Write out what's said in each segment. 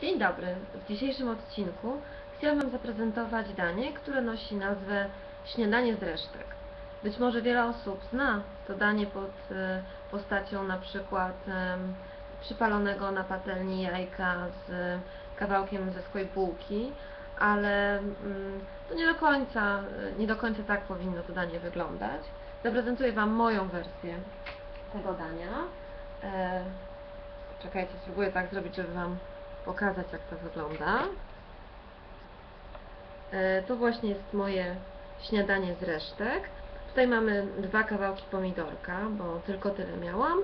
Dzień dobry. W dzisiejszym odcinku chciałabym zaprezentować danie, które nosi nazwę śniadanie z resztek. Być może wiele osób zna to danie pod e, postacią na przykład przypalonego na patelni jajka z kawałkiem zeschłej bułki, ale mm, to nie do końca, nie do końca tak powinno to danie wyglądać. Zaprezentuję Wam moją wersję tego dania. E, Czekajcie, spróbuję tak zrobić, żeby Wam pokazać jak to wygląda. E, To właśnie jest moje śniadanie z resztek. Tutaj mamy dwa kawałki pomidorka, bo tylko tyle miałam.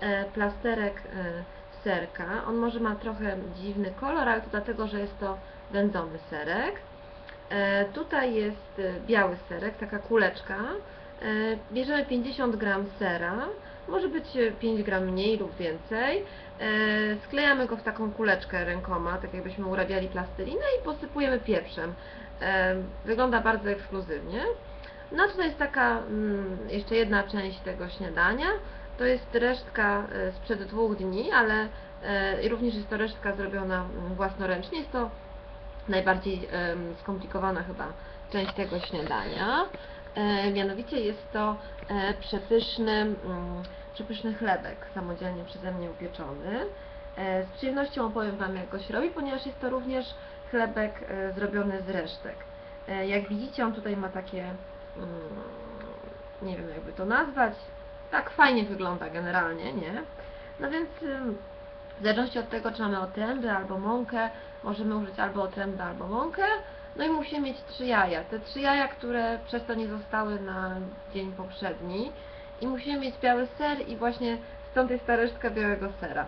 E, Plasterek e, serka. On może ma trochę dziwny kolor, ale to dlatego, że jest to wędzony serek. Tutaj jest biały serek, taka kuleczka. Bierzemy 50 gram sera, może być e, 5 gram mniej lub więcej. E, Sklejamy go w taką kuleczkę rękoma, tak jakbyśmy urabiali plastelinę i posypujemy pieprzem. E, Wygląda bardzo ekskluzywnie. No tutaj jest taka mm, jeszcze jedna część tego śniadania. To jest resztka e, sprzed dwóch dni, ale e, również jest to resztka zrobiona mm, własnoręcznie. Jest to najbardziej skomplikowana chyba część tego śniadania. E, mianowicie jest to e, przepyszny, mm, przepyszny chlebek samodzielnie przeze mnie upieczony. E, z przyjemnością opowiem Wam jak go się robi, ponieważ jest to również chlebek e, zrobiony z resztek. E, jak widzicie on tutaj ma takie, mm, nie wiem jakby to nazwać, tak fajnie wygląda generalnie, nie? No więc w zależności od tego, czy mamy otręby albo mąkę, możemy użyć albo otręby, albo mąkę. No i musimy mieć trzy jaja. Te trzy jaja, które przez to nie zostały na dzień poprzedni. I musimy mieć biały ser i właśnie stąd jest ta resztka białego sera.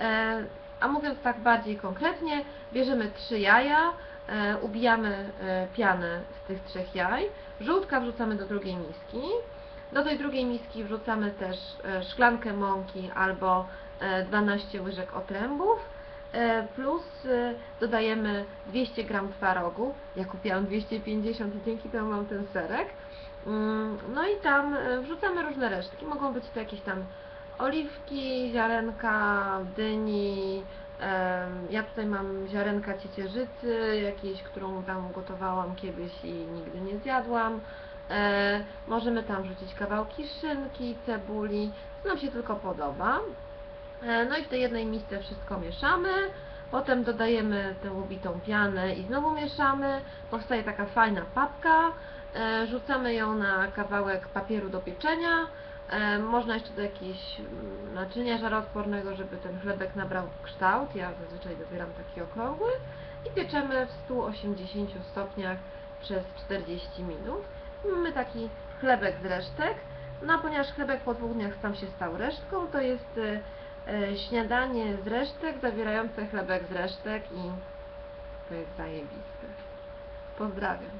E, a mówiąc tak bardziej konkretnie, bierzemy trzy jaja, e, ubijamy e, pianę z tych trzech jaj, żółtka wrzucamy do drugiej miski, do tej drugiej miski wrzucamy też e, szklankę mąki albo e, 12 łyżek otrębów, e, plus e, dodajemy 200 gram twarogu. Ja kupiłam 250 i dzięki temu mam ten serek. Mm, No i tam e, wrzucamy różne resztki. Mogą być to jakieś tam oliwki, ziarenka, dyni. Ja tutaj mam ziarenka ciecierzycy, jakieś, którą tam gotowałam kiedyś i nigdy nie zjadłam. E, możemy tam wrzucić kawałki szynki, cebuli, co nam się tylko podoba. E, no i w tej jednej misce wszystko mieszamy. Potem dodajemy tę ubitą pianę i znowu mieszamy. Powstaje taka fajna papka. E, rzucamy ją na kawałek papieru do pieczenia. E, można jeszcze do jakiegoś mm, naczynia żaroodpornego, żeby ten chlebek nabrał kształt. Ja zazwyczaj dobieram taki okrągły. I pieczemy w 180 stopniach przez 40 minut. Mamy taki chlebek z resztek. No a ponieważ chlebek po dwóch dniach sam się stał resztką, to jest e, śniadanie z resztek zawierające chlebek z resztek i to jest zajebiste. Pozdrawiam.